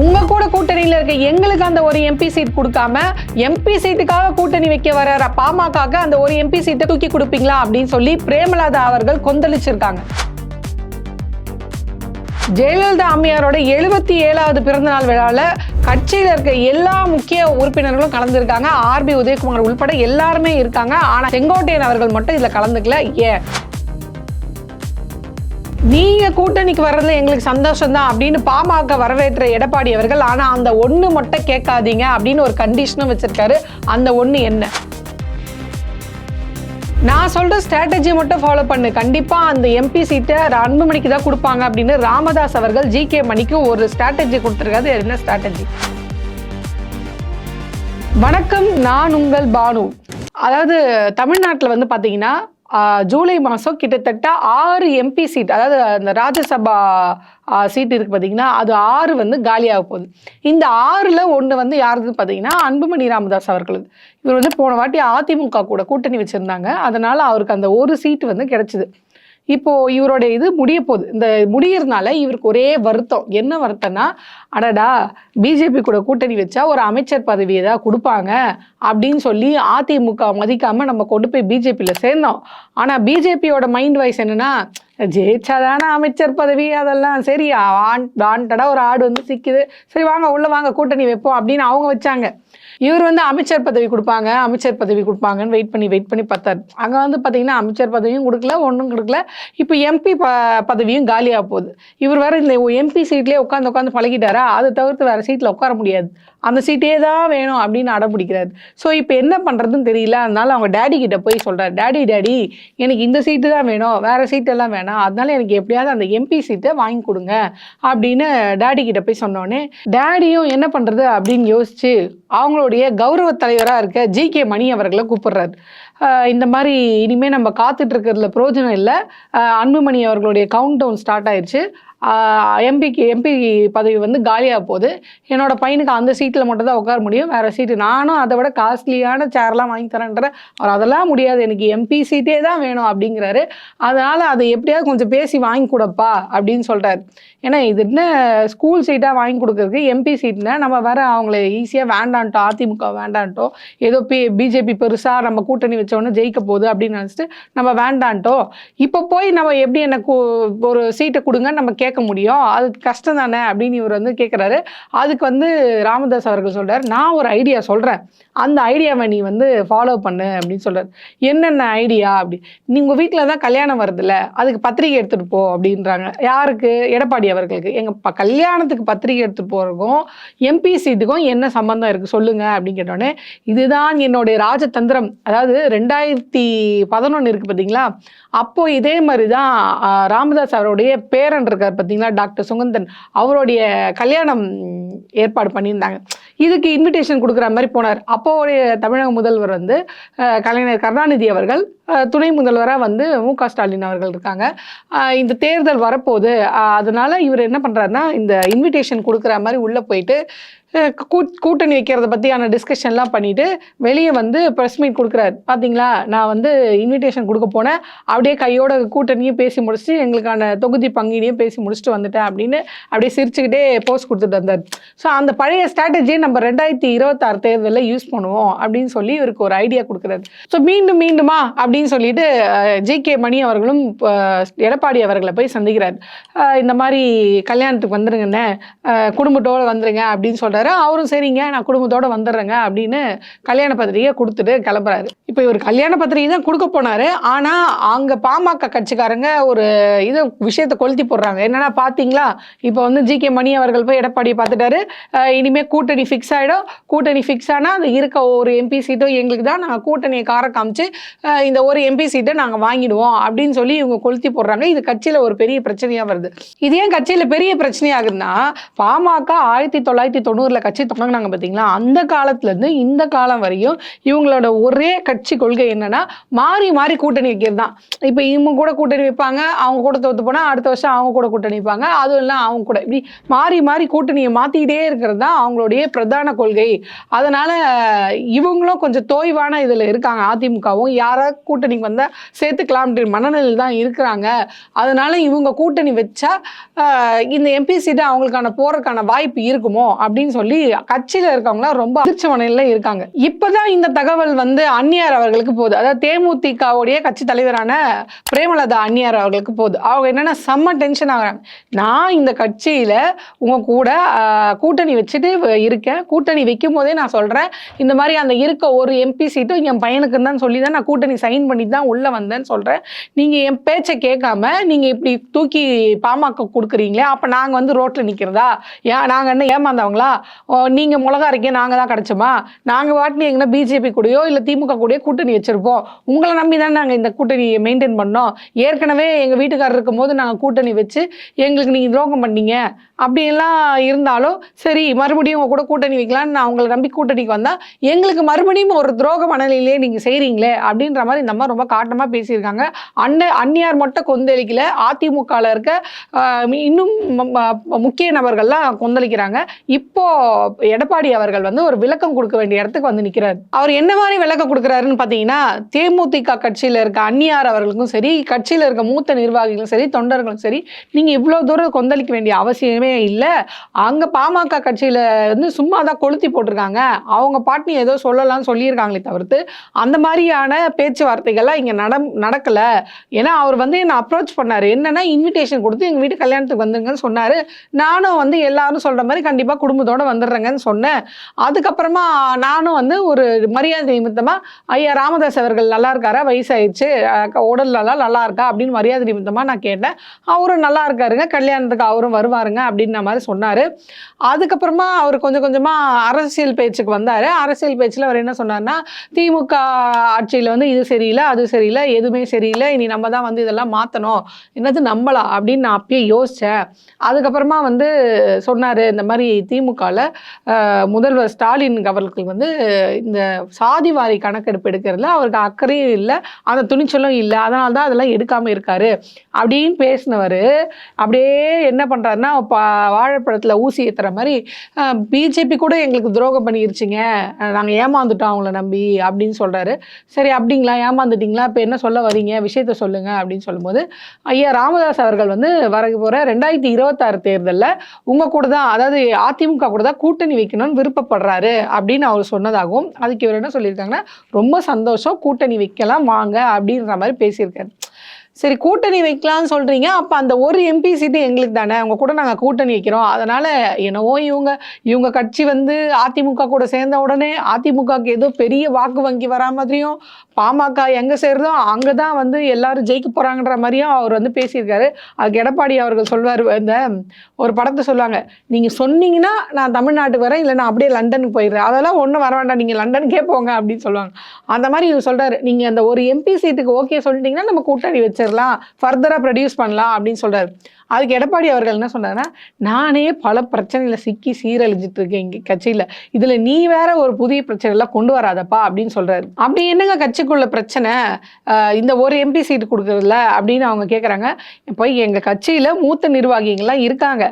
உங்க கூட கூட்டணியில இருக்க எங்களுக்கு அந்த ஒரு எம்பி சீட் கொடுக்காம எம்பி சீட்டுக்காக கூட்டணி வைக்க வர பாமக அந்த ஒரு எம்பி சீட்டை தூக்கி கொடுப்பீங்களா அப்படின்னு சொல்லி பிரேமலதா அவர்கள் கொந்தளிச்சிருக்காங்க. ஜெயலலிதா அம்மையாரோட எழுபத்தி ஏழாவது பிறந்தநாள் விழாவில் கட்சியில் இருக்க எல்லா முக்கிய உறுப்பினர்களும் கலந்துருக்காங்க. ஆர்பி உதயகுமார் உள்பட எல்லாருமே இருக்காங்க. ஆனால் செங்கோட்டையன் அவர்கள் மட்டும் இதில் கலந்துக்கல. ஏன்? நீங்க கூட்டணிக்கு வர்றதுல எங்களுக்கு சந்தோஷம் தான் அப்படின்னு பாமக வரவேற்ற எடப்பாடி அவர்கள் ஆனா அந்த ஒண்ணு மட்டும் கேட்காதீங்க அப்படின்னு ஒரு கண்டிஷனும் வச்சிருக்காரு. அந்த ஒண்ணு என்ன? நான் சொல்ற ஸ்ட்ராட்டஜி மட்டும் ஃபாலோ பண்ணு. கண்டிப்பா அந்த எம்பி சீட்டை அன்புமணிக்கு தான் கொடுப்பாங்க அப்படின்னு ராமதாஸ் அவர்கள் ஜி கே மணிக்கு ஒரு ஸ்ட்ராட்டஜி கொடுத்துருக்காரு. என்ன ஸ்ட்ராட்டஜி வணக்கம் நான் உங்கள் பானு. அதாவது தமிழ்நாட்டில் வந்து பார்த்தீங்கன்னா ஜூலை மாதம் கிட்டத்தட்ட ஆறு எம்பி சீட் அதாவது அந்த ராஜ்யசபா சீட் இருக்கு பார்த்தீங்கன்னா அது ஆறு வந்து காலியாக போகுது. இந்த ஆறில் ஒன்று வந்து யாருதுன்னு பார்த்தீங்கன்னா அன்புமணி ராமதாஸ் அவர்களது. இவர் வந்து போன வாட்டி அதிமுக கூட கூட்டணி வச்சுருந்தாங்க. அதனால் அவருக்கு அந்த ஒரு சீட்டு வந்து கிடச்சிது. இப்போ இவரோட இது முடிய போகுது. இந்த முடியறதுனால இவருக்கு ஒரே வருத்தம். என்ன வருத்தம்னா அடடா பிஜேபி கூட கூட்டணி வச்சா ஒரு அமைச்சர் பதவி ஏதாவது கொடுப்பாங்க அப்படின்னு சொல்லி அதிமுக மதிக்காம நம்ம கொண்டு போய் பிஜேபியில் சேர்ந்தோம். ஆனால் பிஜேபியோட மைண்ட் வைஸ் என்னன்னா ஜெயிச்சாதானே அமைச்சர் பதவி? அதெல்லாம் சரி ஆன் வாண்டடா ஒரு ஆடு வந்து சிக்குது. சரி வாங்க உள்ளே வாங்க கூட்டணி வைப்போம் அப்படின்னு அவங்க வச்சாங்க. இவர் வந்து அமைச்சர் பதவி கொடுப்பாங்க அமைச்சர் பதவி கொடுப்பாங்கன்னு வெயிட் பண்ணி வெயிட் பண்ணி பார்த்தார். அங்கே வந்து பார்த்தீங்கன்னா அமைச்சர் பதவியும் கொடுக்கல ஒன்றும் கொடுக்கல. இப்போ எம்பி ப பதவியும் காலியாக போகுது. இவர் வேற இந்த எம்பி சீட்லேயே உட்காந்து உட்காந்து பழகிட்டாரா? அதை தவிர்த்து வேறு சீட்டில் உட்கார முடியாது. அந்த சீட்டே தான் வேணும் அப்படின்னு அடம்பிடிக்கிறாரு ஸோ இப்போ என்ன பண்ணுறதுன்னு தெரியல. அதனால அவங்க டேடி கிட்ட போய் சொல்கிறார் டேடி டேடி எனக்கு இந்த சீட்டு தான் வேணும். வேறு சீட்டெல்லாம் வேணாம். அதனால எனக்கு எப்படியாவது அந்த எம்பி சீட்டை வாங்கி கொடுங்க. அப்படின்னு டேடி கிட்ட போய் சொன்னோடனே டேடியும் என்ன பண்ணுறது அப்படின்னு யோசிச்சு அவங்களுடைய கௌரவ தலைவராக இருக்க ஜி கே மணி அவர்களை கூப்பிடுறாரு. இந்த மாதிரி இனிமேல் நம்ம காத்துட்டு இருக்கிறதுல பிரயோஜனம் இல்லை. அன்புமணி அவர்களுடைய கவுண்ட் டவுன் ஸ்டார்ட் ஆயிடுச்சு எம்பிக்கு எம்பி பதவி வந்து காலியாக போகுது. என்னோட பையனுக்கு அந்த சீட்டில் மட்டும் தான் உட்கார முடியும். வேறு சீட்டு நானும் அதை விட காஸ்ட்லியான சேர்லாம் வாங்கி தரேன்ற அவர் அதெல்லாம் முடியாது. எனக்கு எம்பி சீட்டே தான் வேணும் அப்படிங்கிறாரு. அதனால் அதை எப்படியாவது கொஞ்சம் பேசி வாங்கி கொடுப்பா அப்படின்னு சொல்கிறாரு ஏன்னா இது என்ன ஸ்கூல் சீட்டாக வாங்கி கொடுக்குறதுக்கு எம்பி சீட்னா நம்ம வேற அவங்கள ஈஸியாக வேண்டான்ட்டோம் அதிமுக வேண்டான்ட்டோம் ஏதோ பி பிஜேபி பெருசாக நம்ம கூட்டணி வச்சோன்னே ஜெயிக்க போகுது அப்படின்னு நினச்சிட்டு நம்ம வேண்டான்ட்டோம். இப்போ போய் நம்ம எப்படி எனக்கு ஒரு சீட்டை கொடுங்க நம்ம கேட்க கேட்க முடியும். அது கஷ்டம் தானே? அப்படின்னு இவர் வந்து கேட்குறாரு அதுக்கு வந்து ராமதாஸ் அவர்கள் சொல்கிறார் நான் ஒரு ஐடியா சொல்கிறேன் அந்த ஐடியாவை நீ வந்து ஃபாலோ பண்ணு அப்படின்னு சொல்கிறார் என்னென்ன ஐடியா அப்படி. நீ உங்கள் வீட்டில் தான் கல்யாணம் வருதுல்ல அதுக்கு பத்திரிகை எடுத்துகிட்டு போ அப்படின்றாங்க. யாருக்கு? எடப்பாடி அவர்களுக்கு. எங்கள் ப கல்யாணத்துக்கு பத்திரிகை எடுத்துகிட்டு போகிறதுக்கும் எம்பி சீட்டுக்கும் என்ன சம்மந்தம் இருக்குது சொல்லுங்கள் அப்படின்னு கேட்டோடனே இதுதான் என்னுடைய ராஜதந்திரம். அதாவது ரெண்டாயிரத்தி பதினொன்று இருக்குது பார்த்தீங்களா அப்போது இதே மாதிரி தான் ராமதாஸ் அவருடைய பேரன் இருக்கார் பார்த்தீங்களா? டாக்டர் சுகந்தன் அவருடைய கல்யாணம் ஏற்பாடு பண்ணியிருந்தாங்க. இதுக்கு இன்விடேஷன் கொடுக்குற மாதிரி போனார். அப்போவுடைய தமிழக முதல்வர் வந்து கலைஞர் கருணாநிதி அவர்கள் துணை முதல்வராக வந்து மு க ஸ்டாலின் அவர்கள் இருக்காங்க. இந்த தேர்தல் வரப்போகுது அதனால் அதனால இவர் என்ன பண்ணுறாருன்னா இந்த இன்விடேஷன் கொடுக்குற மாதிரி உள்ளே போயிட்டு கூட்டணி வைக்கிறத பற்றியான டிஸ்கஷன்லாம் பண்ணிவிட்டு வெளியே வந்து ப்ரெஸ் மீட் கொடுக்குறாரு. பார்த்தீங்களா நான் வந்து இன்விடேஷன் கொடுக்க போனேன். அப்படியே கையோட கூட்டணியும் பேசி முடிச்சுட்டு எங்களுக்கான தொகுதி பங்கீடையும் பேசி முடிச்சுட்டு வந்துட்டேன் அப்படின்னு அப்படியே சிரிச்சுக்கிட்டே போஸ்ட் கொடுத்துட்டு வந்தார். ஸோ அந்த பழைய ஸ்ட்ராட்டஜியை நம்ம ரெண்டாயிரத்தி இருபத்தாறு தேர்தலில் யூஸ் பண்ணுவோம் அப்படின்னு சொல்லி இவருக்கு ஒரு ஐடியா கொடுக்குறாரு. ஸோ மீண்டும் மீண்டுமா அப்படின்னு சொல்லிட்டு ஜி கே மணி அவர்களும் எடப்பாடி அவர்களை போய் சந்திக்கிறார். இந்த மாதிரி கல்யாணத்துக்கு வந்துருங்கண்ணே குடும்பத்தோடு குடும்பத்தோட வந்துருங்க அப்படின்னு சொல்றாரு. அவரும் சரிங்க நான் குடும்பத்தோட வந்துடுறேங்க அப்படின்னு கல்யாண பத்திரிகை கொடுத்துட்டு கிளம்புறாரு. இப்போ இவர் கல்யாண பத்திரிகை தான் கொடுக்க போனாரு. ஆனா அங்க பாமக கட்சிக்காரங்க ஒரு இது விஷயத்தை கொளுத்தி போடுறாங்க. என்னன்னா பாத்தீங்களா? இப்போ வந்து ஜி கே மணி அவர்கள் போய் எடப்பாடியை பார்த்துட்டாரு. இனிமேல் கூட்டணி ஃபிக்ஸ் ஆயிடும். கூட்டணி ஃபிக்ஸ் ஆனா அது இருக்க ஒரு எம்பி சீட்டும் எங்களுக்கு தான். நாங்கள் கூட்டணியை கார காமிச்சு இந்த ஒரு எம்பி சீட்டை நாங்கள் வாங்கிடுவோம் அப்படின்னு சொல்லி இவங்க கொளுத்தி போடுறாங்க. இது கட்சியில் ஒரு பெரிய பிரச்சனையாக வருது. இது ஏன் கட்சியில் பெரிய பிரச்சனையாகுதுன்னா பாமக ஆயிரத்தி தொள்ளாயிரத்தி தொண்ணூறில் கட்சி தொடங்கினாங்க பார்த்தீங்களா அந்த காலத்துலேருந்து இந்த காலம் வரையும் இவங்களோட ஒரே கட்சி கொள்கை என்னென்னா மாறி மாறி கூட்டணி வைக்கிறது தான் இப்போ இவங்க கூட கூட்டணி வைப்பாங்க அவங்க கூட தோத்து போனால் அடுத்த வருஷம் அவங்க கூட கூட்டணி வைப்பாங்க. அதுவும் இல்லை அவங்க கூட இப்படி மாறி மாறி கூட்டணியை மாற்றிக்கிட்டே இருக்கிறது தான் அவங்களுடைய பிரதான கொள்கை. அதனால் இவங்களும் கொஞ்சம் தோய்வான இதில் இருக்காங்க அதிமுகவும். யாராவது கூட்டணிக்கு வந்தால் சேர்த்துக்கலாம்ன்ற மனநிலையில் தான் இருக்கிறாங்க. அதனால இவங்க கூட்டணி வச்சா இந்த எம்பிசீட்டு அவங்களுக்கான போறதுக்கான வாய்ப்பு இருக்குமோ அப்படின்னு சொல்லி கட்சியில் இருக்கவங்களாம் ரொம்ப அதிர்ச்சி மனநிலையில் இருக்காங்க. இப்போதான் இந்த தகவல் வந்து அந்நியார் அவர்களுக்கு போகுது. அதாவது தேமுதிகவுடைய கட்சி தலைவரான பிரேமலதா அந்நியார் அவர்களுக்கு போகுது. அவங்க என்னென்னா செம்ம டென்ஷன் ஆகுறாங்க. நான் இந்த கட்சியில் உங்க கூட கூட்டணி வச்சுட்டு இருக்கேன். கூட்டணி வைக்கும் போதே நான் சொல்கிறேன் இந்த மாதிரி அந்த இருக்க ஒரு எம்பி சீட்டும் என் பையனுக்கு தான் சொல்லி தான் நான் கூட்டணி சைன் பண்ணி தான் உள்ள வந்தேன்னு சொல்றேன். நீங்க என் பேச்சை கேட்காம நீங்க இப்படி தூக்கி பாமக கொடுக்குறீங்களே அப்ப நாங்க வந்து ரோட்ல நிக்கிறதா? ஏன் நாங்க என்ன ஏமாந்தவங்களா? நீங்கள் நீங்க மிளகா இருக்கே நாங்க தான் கிடைச்சோமா? நாங்க வாட்டினி எங்கன்னா பிஜேபி கூடயோ இல்ல திமுக கூடயோ கூட்டணி வச்சிருப்போம். உங்களை நம்பி தான் நாங்க இந்த கூட்டணியை மெயின்டைன் பண்ணோம். ஏற்கனவே எங்க வீட்டுக்காரர் இருக்கும்போது நாங்க கூட்டணி வச்சு எங்களுக்கு நீங்க துரோகம் பண்ணீங்க. அப்படியெல்லாம் இருந்தாலும் சரி மறுபடியும் உங்க கூட கூட்டணி வைக்கலாம்னு நான் உங்களை நம்பி கூட்டணிக்கு வந்தா எங்களுக்கு மறுபடியும் ஒரு துரோக மனநிலையிலே நீங்க செய்றீங்களே அப்படின்ற மாதிரி மாதிரி ரொம்ப காட்டமா பேசியிருக்காங்க. அன்ன அந்நியார் மட்டும் கொந்தளிக்கல. அதிமுகல இருக்க இன்னும் முக்கிய நபர்கள்லாம் கொந்தளிக்கிறாங்க. இப்போ எடப்பாடி அவர்கள் வந்து ஒரு விளக்கம் கொடுக்க வேண்டிய இடத்துக்கு வந்து நிக்கிறார். அவர் என்ன மாதிரி விளக்கம் கொடுக்குறாருன்னு பார்த்தீங்கன்னா தேமுதிக கட்சியில இருக்க அந்நியார் அவர்களுக்கும் சரி கட்சியில இருக்க மூத்த நிர்வாகிகளும் சரி தொண்டர்களும் சரி நீங்க இவ்வளவு தூரம் கொந்தளிக்க வேண்டிய அவசியமே இல்லை. அங்க பாமக கட்சியில வந்து சும்மா தான் கொளுத்தி போட்டிருக்காங்க. அவங்க பாட்டினி ஏதோ சொல்லலாம்னு சொல்லியிருக்காங்களே தவிர்த்து அந்த மாதிரியான பேச்சுவார்த்தைகள்லாம் இங்கே நட நடக்கலை. ஏன்னா அவர் வந்து என்னை அப்ரோச் பண்ணார். என்னென்னா இன்விடேஷன் கொடுத்து எங்கள் வீட்டு கல்யாணத்துக்கு வந்துருங்கன்னு சொன்னார். நானும் வந்து எல்லாரும் சொல்கிற மாதிரி கண்டிப்பாக குடும்பத்தோடு வந்துடுறேங்கன்னு சொன்னேன். அதுக்கப்புறமா நானும் வந்து ஒரு மரியாதை நிமித்தமாக ஐயா ராமதாஸ் அவர்கள் நல்லா இருக்காரா? வயசாயிடுச்சு. உடல்லலாம் உடல் நல்லா நல்லா இருக்கா? அப்படின்னு மரியாதை நிமித்தமாக நான் கேட்டேன். அவரும் நல்லா இருக்காருங்க. கல்யாணத்துக்கு அவரும் வருவாருங்க. அப்படின்ன மாதிரி சொன்னார். அதுக்கப்புறமா அவர் கொஞ்சம் கொஞ்சமாக அரசியல் பேச்சுக்கு வந்தார். அரசியல் பேச்சில் அவர் என்ன சொன்னார்னா திமுக ஆட்சியில் வந்து இது சரி சரியில்லை அது சரியில்லை எதுவுமே சரியில்லை இனி நம்ம தான் வந்து இதெல்லாம் மாற்றணும் என்னது நம்பலாம் அப்படின்னு நான் அப்பயே யோசிச்சேன். அதுக்கப்புறமா வந்து சொன்னாரு இந்த மாதிரி திமுகல முதல்வர் ஸ்டாலின் அவர்களுக்கு வந்து இந்த சாதிவாரி கணக்கெடுப்பு எடுக்கிறதுல அவருக்கு அக்கறையும் இல்லை அந்த துணிச்சலும் இல்லை அதனால தான் அதெல்லாம் எடுக்காம இருக்காரு அப்படின்னு பேசினவர் அப்படியே என்ன பண்றாருன்னா வாழைப்பழத்தில் வாழைப்பழத்துல ஊசி ஏத்துற மாதிரி பிஜேபி கூட எங்களுக்கு துரோகம் பண்ணிருச்சுங்க நாங்கள் நாங்க ஏமாந்துட்டோம் அவங்கள நம்பி அப்படின்னு சொல்றாரு. சரி அப்படிங்களா ஏமாந்துட்டீங்களா? இப்போ என்ன சொல்ல வரீங்க விஷயத்த சொல்லுங்க அப்படின்னு சொல்லும்போது ஐயா ராமதாஸ் அவர்கள் வந்து வர போகிற ரெண்டாயிரத்தி இருபத்தாறு தேர்தலில் உங்கள் கூட தான் அதாவது அதிமுக கூட தான் கூட்டணி வைக்கணும்னு விருப்பப்படுறாரு அப்படின்னு அவர் சொன்னதாகவும் அதுக்கு இவர் என்ன சொல்லியிருக்காங்கன்னா ரொம்ப சந்தோஷம் கூட்டணி வைக்கலாம் வாங்க அப்படின்ற மாதிரி பேசியிருக்காரு. சரி கூட்டணி வைக்கலாம்னு சொல்கிறீங்க அப்போ அந்த ஒரு எம்பி சீட்டு எங்களுக்கு தானே அவங்க கூட நாங்கள் கூட்டணி வைக்கிறோம். அதனால் என்னவோ இவங்க இவங்க கட்சி வந்து அதிமுக கூட சேர்ந்த உடனே அதிமுகக்கு ஏதோ பெரிய வாக்கு வங்கி வரா மாதிரியும் பாமக எங்க சேருதோ அங்கதான் வந்து எல்லாரும் ஜெயிக்க போறாங்கன்ற மாதிரியும் அவர் வந்து பேசியிருக்காரு. அதுக்கு எடப்பாடி அவர்கள் சொல்வார் இந்த ஒரு படத்தை சொல்லுவாங்க நீங்க சொன்னீங்கன்னா நான் தமிழ்நாட்டுக்கு வரேன் இல்லை நான் அப்படியே லண்டனுக்கு போயிடுறேன். அதெல்லாம் ஒன்றும் வர வேண்டாம் நீங்க லண்டனுக்கே போங்க அப்படின்னு சொல்லுவாங்க. அந்த மாதிரி இவர் சொல்றாரு நீங்க அந்த ஒரு எம்பி சீட்டுக்கு ஓகே சொல்லிட்டீங்கன்னா நம்ம கூட்டணி வச்சிடலாம் ஃபர்தரா ப்ரொடியூஸ் பண்ணலாம் அப்படின்னு சொல்றாரு. அதுக்கு எடப்பாடி அவர்கள் என்ன சொன்னார்னா நானே பல பிரச்சனையில் சிக்கி சீரழிஞ்சிட்டு இருக்கேன் இங்கே கட்சியில. இதில் நீ வேற ஒரு புதிய பிரச்சனை எல்லாம் கொண்டு வராதப்பா அப்படின்னு சொல்கிறாரு அப்படி என்னங்க கட்சி கட்சிக்குள்ள பிரச்சனை இந்த ஒரு எம்பி சீட்டு கொடுக்குறதில்ல அப்படின்னு அவங்க கேட்குறாங்க இப்போ எங்கள் கட்சியில் மூத்த நிர்வாகிகள்லாம் இருக்காங்க.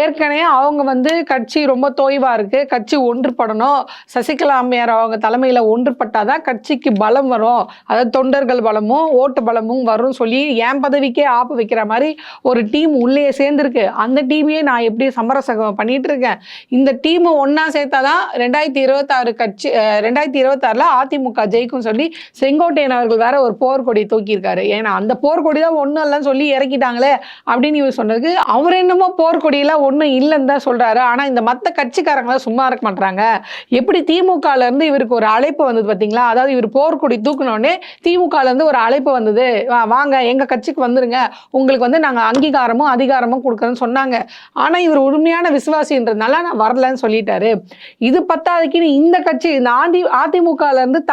ஏற்கனவே அவங்க வந்து கட்சி ரொம்ப தோய்வாக இருக்குது கட்சி ஒன்றுபடணும். சசிகலா அம்மையார் அவங்க தலைமையில் ஒன்றுபட்டால் தான் கட்சிக்கு பலம் வரும். அதாவது தொண்டர்கள் பலமும் ஓட்டு பலமும் வரும் சொல்லி என் பதவிக்கே ஆப்பு வைக்கிற மாதிரி ஒரு டீம் உள்ளே சேர்ந்துருக்கு. அந்த டீமையே நான் எப்படி சமரசகம் பண்ணிட்டு இருக்கேன்? இந்த டீமை சேர்த்தா தான் ரெண்டாயிரத்தி இருபத்தாறு கட்சி ரெண்டாயிரத்தி இருபத்தாறுல அதிமுக ஜெயிக்கும் சொல்லி செங்கோட்டையன் அவர்கள் வேற ஒரு போர்க்கொடி தூக்கியிருக்காரு. ஏன்னா அந்த போர்க்கொடி தான் ஒன்றும் இல்லைன்னு சொல்லி இறக்கிட்டாங்களே அப்படின்னு இவர் சொன்னதுக்கு அவர் என்னமோ போர்க்கொடியெல்லாம் ஒன்றும் இல்லைன்னு தான் சொல்கிறாரு ஆனால் இந்த மற்ற கட்சிக்காரங்களாம் சும்மா இருக்க மாட்டாங்க எப்படி திமுகலேருந்து இவருக்கு ஒரு அழைப்பு வந்தது பார்த்தீங்களா அதாவது இவர் போர்க்கொடி தூக்கினோடனே திமுகலேருந்து ஒரு அழைப்பு வந்தது. வா- வாங்க எங்கள் கட்சிக்கு வந்துருங்க. உங்களுக்கு வந்து நாங்கள் அங்கீகாரமும் அதிகாரமும் கொடுக்குறோன்னு சொன்னாங்க. ஆனால் இவர் உண்மையான விசுவாசின்றதுனால நான் வரலன்னு சொல்லிட்டாரு. இது பத்தாதுக்குன்னு இந்த கட்சி இந்த ஆதி அதிமுகல இருந்து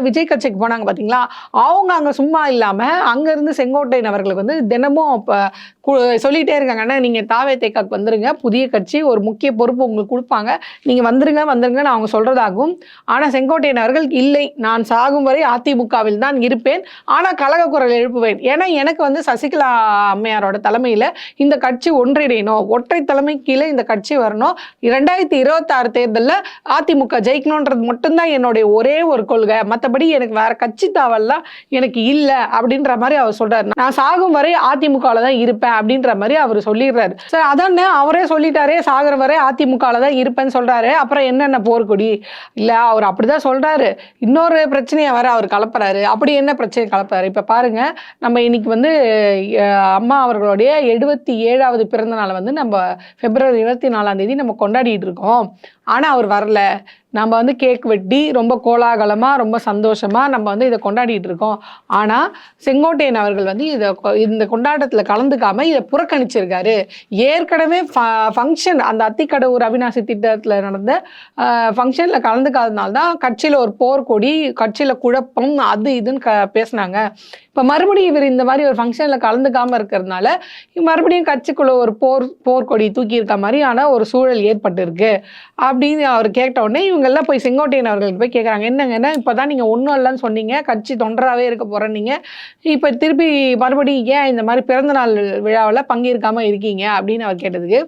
விஜய் அதாவது வேலைக்கு போனாங்க பார்த்தீங்களா அவங்க அங்கே சும்மா இல்லாமல் அங்கேருந்து செங்கோட்டையன் அவர்களுக்கு வந்து தினமும் இப்போ கு- சொல்லிட்டே இருக்காங்க. அண்ணா நீங்கள் தாவே தேக்காக்கு வந்துருங்க. புதிய கட்சி ஒரு முக்கிய பொறுப்பு உங்களுக்கு கொடுப்பாங்க. நீங்கள் வந்துருங்க வந்துருங்கன்னு அவங்க சொல்கிறதாகும் ஆனால் செங்கோட்டையன் அவர்கள் இல்லை நான் சாகும் வரை அதிமுகவில் தான் இருப்பேன். ஆனால் கழக குரல் எழுப்புவேன். ஏன்னா எனக்கு வந்து சசிகலா அம்மையாரோட தலைமையில் இந்த கட்சி ஒன்றிணையணும். ஒற்றை தலைமை கீழே இந்த கட்சி வரணும். இரண்டாயிரத்தி இருபத்தாறு தேர்தலில் அதிமுக ஜெயிக்கணுன்றது மட்டும்தான் என்னுடைய ஒரே ஒரு கொள்கை. மற்றபடி எனக்கு வேற கட்சி தாவல்லாம் எனக்கு இல்லை அப்படின்ற மாதிரி அவர் சொல்கிறார் நான் சாகும் வரை அதிமுகவில் தான் இருப்பேன். அப்படின்ற மாதிரி அவர் சொல்லிடுறாரு. சார் அதானே அவரே சொல்லிட்டாரே சாகர் வரை அதிமுகவில் தான் இருப்பேன்னு சொல்கிறாரு அப்புறம் என்னென்ன போர்க்கொடி? இல்லை அவர் அப்படிதான் சொல்கிறாரு இன்னொரு பிரச்சனையை வர அவர் கலப்புறாரு. அப்படி என்ன பிரச்சனை கலப்புறாரு? இப்போ பாருங்கள் நம்ம இன்னைக்கு வந்து அம்மா அவர்களுடைய எழுபத்தி ஏழாவது பிறந்த நாளை வந்து நம்ம பிப்ரவரி இருபத்தி நாலாம் தேதி நம்ம கொண்டாடிட்டு இருக்கோம். ஆனால் அவர் வரல. நம்ம வந்து கேக் வெட்டி ரொம்ப கோலாகலமாக ரொம்ப சந்தோஷமாக நம்ம வந்து இதை கொண்டாடிட்டு இருக்கோம். ஆனால் செங்கோட்டையன் அவர்கள் வந்து இதை கொ- இந்த கொண்டாட்டத்தில் கலந்துக்காமல் இதை புறக்கணிச்சிருக்காரு. ஏற்கனவே ஃபங்க்ஷன் அந்த அத்திக்கடவுர் அவிநாசி திட்டத்தில் நடந்த ஃபங்க்ஷனில் கலந்துக்காதனால தான் கட்சியில் ஒரு போர்க்கொடி கட்சியில் குழப்பம் அது இதுன்னு க பேசுனாங்க. இப்போ மறுபடியும் இவர் இந்த மாதிரி ஒரு ஃபங்க்ஷனில் கலந்துக்காமல் இருக்கிறதுனால மறுபடியும் கட்சிக்குள்ளே ஒரு போர் போர்க்கொடி தூக்கி இருக்க மாதிரியான ஒரு சூழல் ஏற்பட்டிருக்கு. அப்படின்னு அவர் கேட்ட உடனே இவங்கெல்லாம் போய் செங்கோட்டையன் அவர்களுக்கு போய் கேட்குறாங்க என்னங்கன்னா இப்போ தான் நீங்கள் ஒன்றும் இல்லைன்னு சொன்னீங்க. கட்சி தொண்டராகவே இருக்க போகிறேன்னீங்க இப்போ திருப்பி மறுபடியும் ஏன் இந்த மாதிரி பிறந்தநாள் விழாவில் பங்கேற்காம இருக்கீங்க அப்படின்னு அவர் கேட்டதுக்கு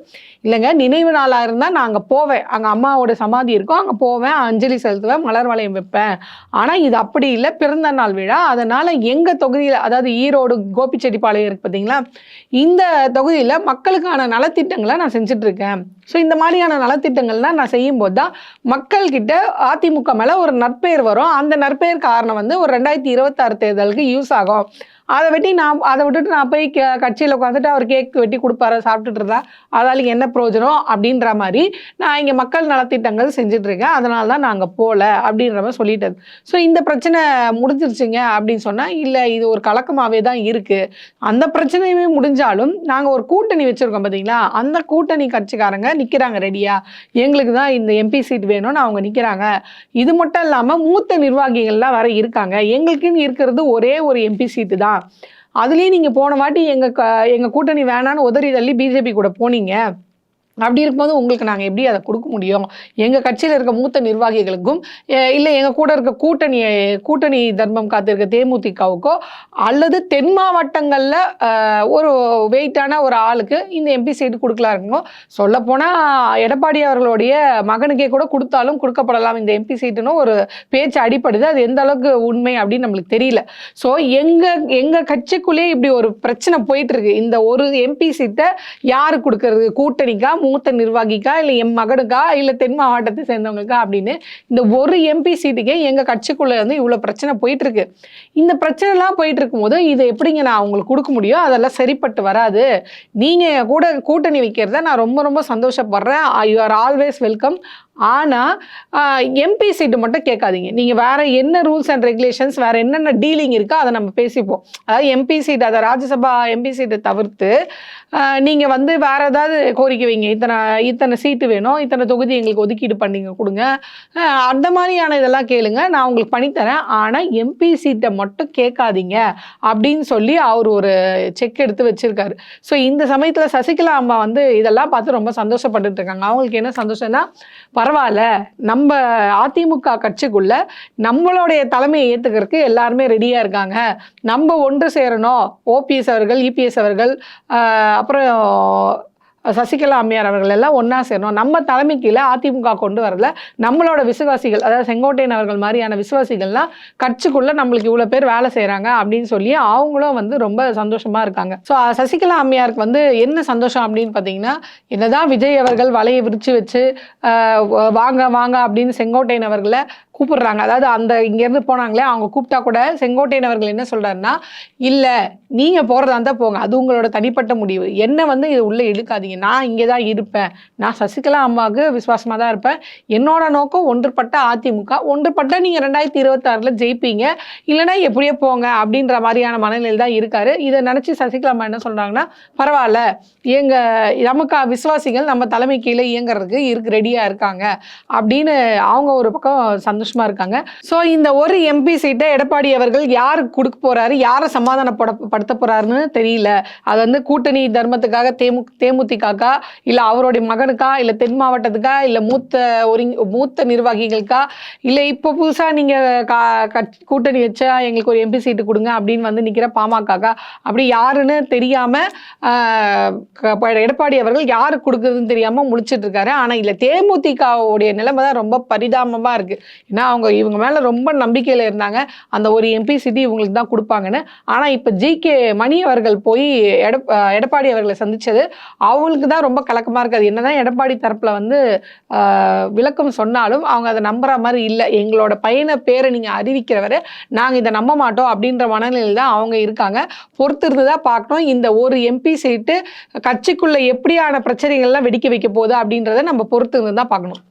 இல்லைங்க நினைவு நாளாக இருந்தால் நான் அங்கே போவேன். அங்கே அம்மாவோட சமாதி இருக்கும். அங்கே போவேன். அஞ்சலி செலுத்துவேன். மலர் வளையம் வைப்பேன். ஆனால் இது அப்படி இல்லை. பிறந்த நாள் விழா. அதனால் எங்கள் தொகுதியில் அதாவது ஈரோடு கோபிச்செட்டிப்பாளையம் இருக்கு பார்த்தீங்களா இந்த தொகுதியில் மக்களுக்கான நலத்திட்டங்களை நான் செஞ்சுட்டு இருக்கேன். ஸோ இந்த மாதிரியான நலத்திட்டங்கள்லாம் நான் செய்யும்போது தான் மக்கள்கிட்ட அதிமுக மேலே ஒரு நற்பெயர் வரும். அந்த நற்பெயர் காரணம் வந்து ஒரு ரெண்டாயிரத்தி இருபத்தாறு தேர்தலுக்கு யூஸ் ஆகும். அதை வெட்டி நான் அதை விட்டுட்டு நான் போய் கட்சியில் உட்காந்துட்டு அவர் கேக் வெட்டி கொடுப்பாரு சாப்பிட்டுட்டு இருந்தா அதால் என்ன பிரயோஜனம் அப்படின்ற மாதிரி நான் இங்கே மக்கள் நலத்திட்டங்கள் செஞ்சுட்டு இருக்கேன் அதனால தான் நான் அங்கே போகல அப்படின்ற மாதிரி சொல்லிட்டது ஸோ இந்த பிரச்சனை முடிஞ்சிருச்சுங்க அப்படின்னு சொன்னால் இல்லை இது ஒரு கலக்கமாகவே தான் இருக்குது அந்த பிரச்சனையுமே முடிஞ்சாலும் நாங்கள் ஒரு கூட்டணி வச்சுருக்கோம் பார்த்தீங்களா அந்த கூட்டணி கட்சிக்காரங்க நிற்கிறாங்க ரெடியாக எங்களுக்கு தான் இந்த எம்பி சீட் வேணும்னு அவங்க நிற்கிறாங்க இது மட்டும் இல்லாமல் மூத்த நிர்வாகிகள்லாம் வர இருக்காங்க. எங்களுக்குன்னு இருக்கிறது ஒரே ஒரு எம்பி சீட்டு தான். அதுலேயும் நீங்கள் போன வாட்டி எங்கள் க எங்கள் கூட்டணி வேணான்னு உதறி தள்ளி பிஜேபி கூட போனீங்க. அப்படி இருக்கும்போது உங்களுக்கு நாங்கள் எப்படி அதை கொடுக்க முடியும்? எங்கள் கட்சியில் இருக்க மூத்த நிர்வாகிகளுக்கும் இல்லை எங்கள் கூட இருக்க கூட்டணி கூட்டணி தர்மம் காத்திருக்க தேமுதிகவுக்கோ அல்லது தென் மாவட்டங்களில் ஒரு வெயிட்டான ஒரு ஆளுக்கு இந்த எம்பி சீட்டு கொடுக்கலாருங்கோ சொல்லப்போனால் எடப்பாடி அவர்களுடைய மகனுக்கே கூட கொடுத்தாலும் கொடுக்கப்படலாம். இந்த எம்பி சீட்டுன்னு ஒரு பேச்சு அடிப்படுது அது எந்த அளவுக்கு உண்மை அப்படின்னு நம்மளுக்கு தெரியல. ஸோ எங்கள் எங்கள் கட்சிக்குள்ளேயே இப்படி ஒரு பிரச்சனை போயிட்டுருக்கு இந்த ஒரு எம்பி சீட்டை யார் கொடுக்கறது? கூட்டணிக்கா மூத்த நிர்வாகிக்கா இல்லை என் மகனுக்கா இல்லை தென் மாவட்டத்தை சேர்ந்தவங்களுக்கா அப்படின்னு இந்த ஒரு எம்பி சீட்டுக்கே எங்கள் கட்சிக்குள்ளே வந்து இவ்வளோ பிரச்சனை போயிட்டு இருக்கு இந்த பிரச்சனைலாம் போயிட்டு இருக்கும்போது இதை எப்படிங்க நான் அவங்களுக்கு கொடுக்க முடியும்? அதெல்லாம் சரிப்பட்டு வராது. நீங்கள் கூட கூட்டணி வைக்கிறத நான் ரொம்ப ரொம்ப சந்தோஷப்படுறேன். யூ ஆர் ஆல்வேஸ் வெல்கம் ஆனால் எம்பி சீட்டு மட்டும் கேட்காதீங்க. நீங்கள் வேற என்ன ரூல்ஸ் அண்ட் ரெகுலேஷன்ஸ் வேற என்னென்ன டீலிங் இருக்கோ அதை நம்ம பேசிப்போம். அதாவது எம்பி சீட் அதை ராஜ்யசபா எம்பி சீட்டை தவிர்த்து நீங்கள் வந்து வேறு ஏதாவது கோரிக்கை வைங்க. இத்தனை இத்தனை சீட்டு வேணும். இத்தனை தொகுதி எங்களுக்கு ஒதுக்கீடு பண்ணிங்க கொடுங்க. அந்த மாதிரியான இதெல்லாம் கேளுங்க. நான் உங்களுக்கு பண்ணித்தரேன். ஆனால் எம்பி சீட்டை மட்டும் கேட்காதீங்க அப்படின்னு சொல்லி அவர் ஒரு செக் எடுத்து வச்சுருக்காரு. ஸோ இந்த சமயத்தில் சசிகலா அம்மா வந்து இதெல்லாம் பார்த்து ரொம்ப சந்தோஷப்பட்டுட்டு இருக்காங்க. அவங்களுக்கு என்ன சந்தோஷம்னா பரவாயில்ல. நம்ம அதிமுக கட்சிக்குள்ள நம்மளுடைய தலைமையை ஏற்றுக்கிறதுக்கு எல்லாருமே ரெடியாக இருக்காங்க. நம்ம ஒன்று சேரணும். ஓபிஎஸ் அவர்கள் இபிஎஸ் அவர்கள் அப்புறம் சசிகலா அம்மையார் அவர்கள் எல்லாம் ஒன்றா சேரணும். நம்ம தலைமை கீழே அதிமுக கொண்டு வரல. நம்மளோட விசுவாசிகள் அதாவது செங்கோட்டையன் அவர்கள் மாதிரியான விசுவாசிகள்லாம் கட்சிக்குள்ளே நம்மளுக்கு இவ்வளோ பேர் வேலை செய்கிறாங்க அப்படின்னு சொல்லி அவங்களும் வந்து ரொம்ப சந்தோஷமாக இருக்காங்க. ஸோ சசிகலா அம்மையாருக்கு வந்து என்ன சந்தோஷம் அப்படின்னு பார்த்தீங்கன்னா என்னதான் விஜய் அவர்கள் வலையை விரித்து வச்சு வாங்க வாங்க அப்படின்னு செங்கோட்டையன் அவர்களை கூப்பிடுறாங்க. அதாவது அந்த இங்கேருந்து போனாங்களே அவங்க கூப்பிட்டா கூட செங்கோட்டையன் அவர்கள் என்ன சொல்கிறாருன்னா இல்லை நீங்கள் போகிறதா இருந்தால் போங்க. அது உங்களோட தனிப்பட்ட முடிவு. என்ன வந்து இது உள்ளே இழுக்காதீங்க. நான் இங்கே தான் இருப்பேன். நான் சசிகலா அம்மாவுக்கு விசுவாசமாக தான் இருப்பேன். என்னோட நோக்கம் ஒன்றுபட்ட அதிமுக. ஒன்றுபட்ட நீங்கள் ரெண்டாயிரத்தி இருபத்தாறில் ஜெயிப்பீங்க. இல்லைன்னா எப்படியோ போங்க அப்படின்ற மாதிரியான மனநிலையில் தான் இருக்காரு. இதை நினச்சி சசிகலா அம்மா என்ன சொல்கிறாங்கன்னா பரவாயில்ல. எங்கள் நமக்கு விசுவாசிகள் நம்ம தலைமை கீழே இயங்குறதுக்கு இருக்கு ரெடியாக இருக்காங்க. அப்படின்னு அவங்க ஒரு பக்கம் சந்தோஷம் சந்தோஷமா இருக்காங்க. ஸோ இந்த ஒரு எம்பி சீட்டை எடப்பாடி அவர்கள் யார் கொடுக்க போறாரு யாரை சமாதானப்பட படுத்த போறாருன்னு தெரியல. அது வந்து கூட்டணி தர்மத்துக்காக தேமு தேமுதிகாக்கா இல்லை அவருடைய மகனுக்கா இல்லை தென் மாவட்டத்துக்கா இல்லை மூத்த ஒருங் மூத்த நிர்வாகிகளுக்கா இல்லை இப்போ புதுசாக நீங்கள் கா கூட்டணி வச்சா எங்களுக்கு ஒரு எம்பி சீட்டு கொடுங்க அப்படின்னு வந்து நிற்கிற பாமகக்கா அப்படி யாருன்னு தெரியாமல் எடப்பாடி அவர்கள் யாருக்கு கொடுக்குறதுன்னு தெரியாமல் முழிச்சிட்டு இருக்காரு. ஆனால் இல்லை தேமுதிகவுடைய நிலைமை தான் ரொம்ப பரிதாபமாக இருக்குது ஏன்னா அவங்க இவங்க மேலே ரொம்ப நம்பிக்கையில் இருந்தாங்க. அந்த ஒரு எம்பி சிட்டி இவங்களுக்கு தான் கொடுப்பாங்கன்னு. ஆனால் இப்போ ஜி கே மணி அவர்கள் போய் எடப் எடப்பாடி அவர்களை சந்தித்தது அவங்களுக்கு தான் ரொம்ப கலக்கமாக இருக்காது என்ன தான் எடப்பாடி தரப்பில் வந்து விளக்கம் சொன்னாலும் அவங்க அதை நம்புற மாதிரி இல்லை. எங்களோட பையனை பேரை நீங்கள் அறிவிக்கிறவரை நாங்கள் இதை நம்ப மாட்டோம் அப்படின்ற மனநிலையில் தான் அவங்க இருக்காங்க. பொறுத்திருந்து தான் பார்க்கணும். இந்த ஒரு எம்பி சீட்டு கட்சிக்குள்ளே எப்படியான பிரச்சனைகள்லாம் வெடிக்க வைக்க போகுது அப்படின்றத நம்ம பொறுத்திருந்து தான் பார்க்கணும்.